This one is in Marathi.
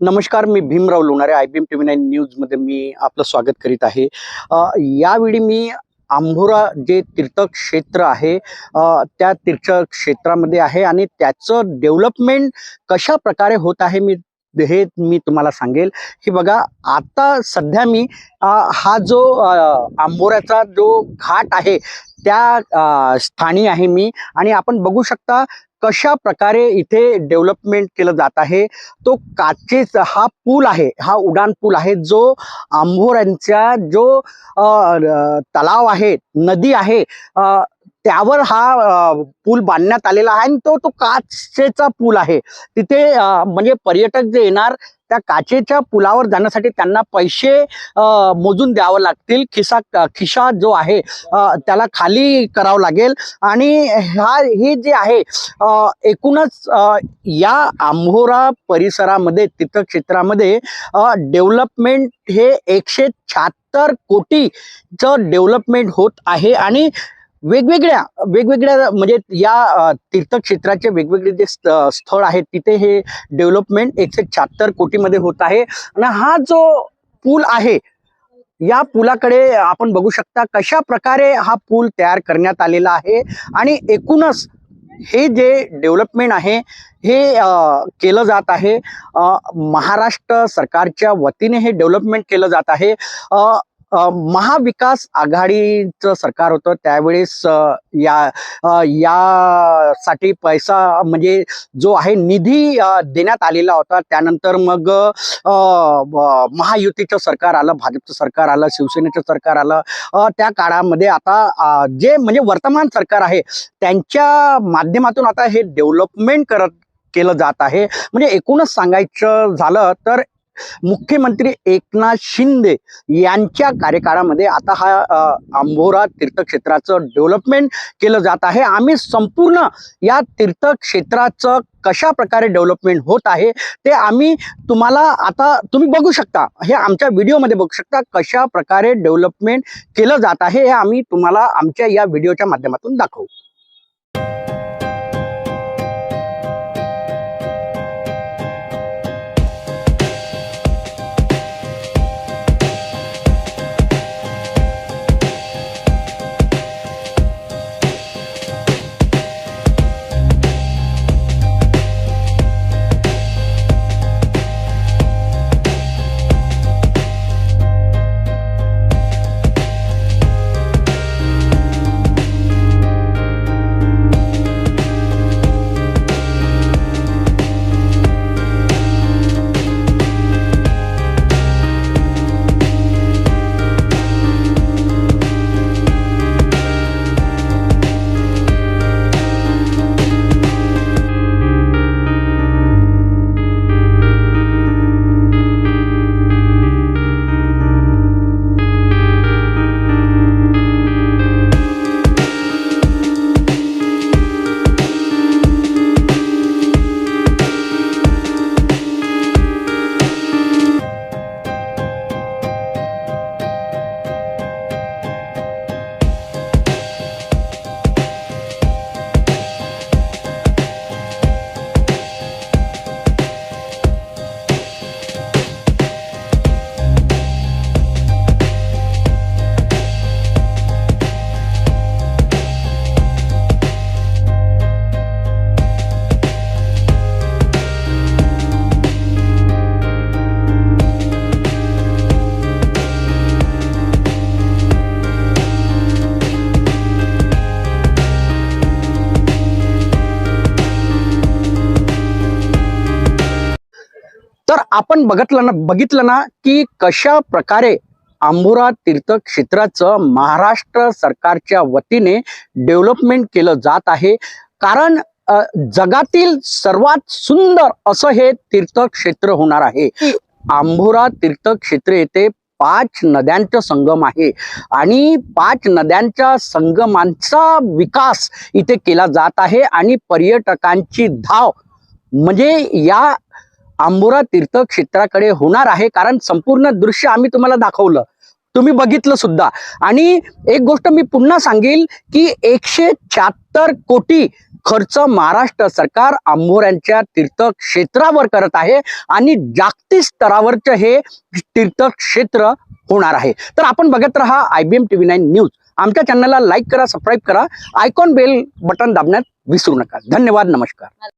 नमस्कार मी Bhimrao Lonare I B M T V nine न्यूजमध्ये मी आपलं स्वागत करीत आहे. यावेळी मी आंभोरा जे तीर्थक्षेत्र आहे त्या तीर्थक्षेत्रामध्ये आहे आणि त्याचं डेव्हलपमेंट कशा प्रकारे होत आहे मी हे मी तुम्हाला सांगेल. हे बघा आता सध्या मी हा जो आंबोऱ्याचा जो घाट आहे त्या स्थानी आहे मी. आणि आपण बघू शकता कशा प्रकारे इथे डेव्हलपमेंट केलं जात आहे? तो काचेचा हा पूल आहे हा उडान पूल आहे जो आंभोऱ्यांचा जो तलाव आहे नदी आहे त्यावर हा पूल बांधण्यात आलेला आहे आणि तो तो काचेचा पूल आहे. तिथे म्हणजे पर्यटक जे येणार त्या काचेच्या पुलावर जाण्यासाठी त्यांना पैसे मोजून द्यावं लागतील. खिसा खिसा जो आहे त्याला खाली करावं लागेल. आणि हा हे जे आहे एकूणच या आंभोरा परिसरामध्ये तीर्थक्षेत्रामध्ये डेव्हलपमेंट हे एकशे शहात्तर कोटीचं डेव्हलपमेंट होत आहे. आणि वेगवेगळ्या वेगवेगळ्या म्हणजे या तीर्थक्षेत्राचे वेगवेगळे जे स्थ- स्थळ आहेत तिथे हे डेव्हलपमेंट एकशे शहात्तर कोटीमध्ये होत आहे. आणि हा जो पूल आहे या पुलाकडे आपण बघू शकता कशा प्रकारे हा पूल तयार करण्यात आलेला आहे. आणि एकूणच हे जे डेव्हलपमेंट आहे हे केलं जात आहे. महाराष्ट्र सरकारच्या वतीने हे डेव्हलपमेंट केलं जात आहे. महाविकास आघाडीचं सरकार होतं त्यावेळेस या यासाठी पैसा म्हणजे जो आहे निधी देण्यात आलेला होता. त्यानंतर मग महायुतीचं सरकार आलं भाजपचं सरकार आलं शिवसेनेचं सरकार आलं. त्या काळामध्ये आता जे म्हणजे वर्तमान सरकार आहे त्यांच्या माध्यमातून आता हे डेव्हलपमेंट करत केलं जात आहे. म्हणजे एकूणच सांगायचं झालं तर मुख्यमंत्री एकनाथ शिंदे यांच्या कार्यकाळामध्ये आता हा अ, आंबोरा तीर्थक्षेत्राचं डेव्हलपमेंट केलं जात आहे. आम्ही संपूर्ण या तीर्थक्षेत्राचं कशा प्रकारे डेव्हलपमेंट होत आहे ते आम्ही तुम्हाला आता तुम्ही बघू शकता. हे आमच्या व्हिडिओमध्ये बघू शकता कशा प्रकारे डेव्हलपमेंट केलं जात आहे हे आम्ही तुम्हाला आमच्या या व्हिडिओच्या माध्यमातून दाखवू. तर आपण बघितलं ना बघितलं ना की कशा प्रकारे आंबोरा तीर्थक्षेत्राचं महाराष्ट्र सरकारच्या वतीने डेव्हलपमेंट केलं जात आहे. कारण जगातील सर्वात सुंदर असं हे तीर्थक्षेत्र होणार आहे. आंबोरा तीर्थक्षेत्र येथे पाच नद्यांचं संगम आहे. आणि पाच नद्यांच्या संगमांचा विकास इथे केला जात आहे. आणि पर्यटकांची धाव म्हणजे या आंबोरा तीर्थक्षेत्राकडे होणार आहे कारण संपूर्ण दृश्य आम्ही तुम्हाला दाखवलं. तुम्ही बघितलं सुद्धा. आणि एक गोष्ट मी पुन्हा सांगेल की एकशे शहात्तर कोटी खर्च महाराष्ट्र सरकार आंबोऱ्यांच्या तीर्थक्षेत्रावर करत आहे आणि जागतिक स्तरावरचं हे तीर्थक्षेत्र होणार आहे. तर आपण बघत राहा I B M T V nine news. आमच्या चॅनलला लाईक करा सबस्क्राईब करा. आयकॉन बेल बटन दाबण्यात विसरू नका. धन्यवाद नमस्कार.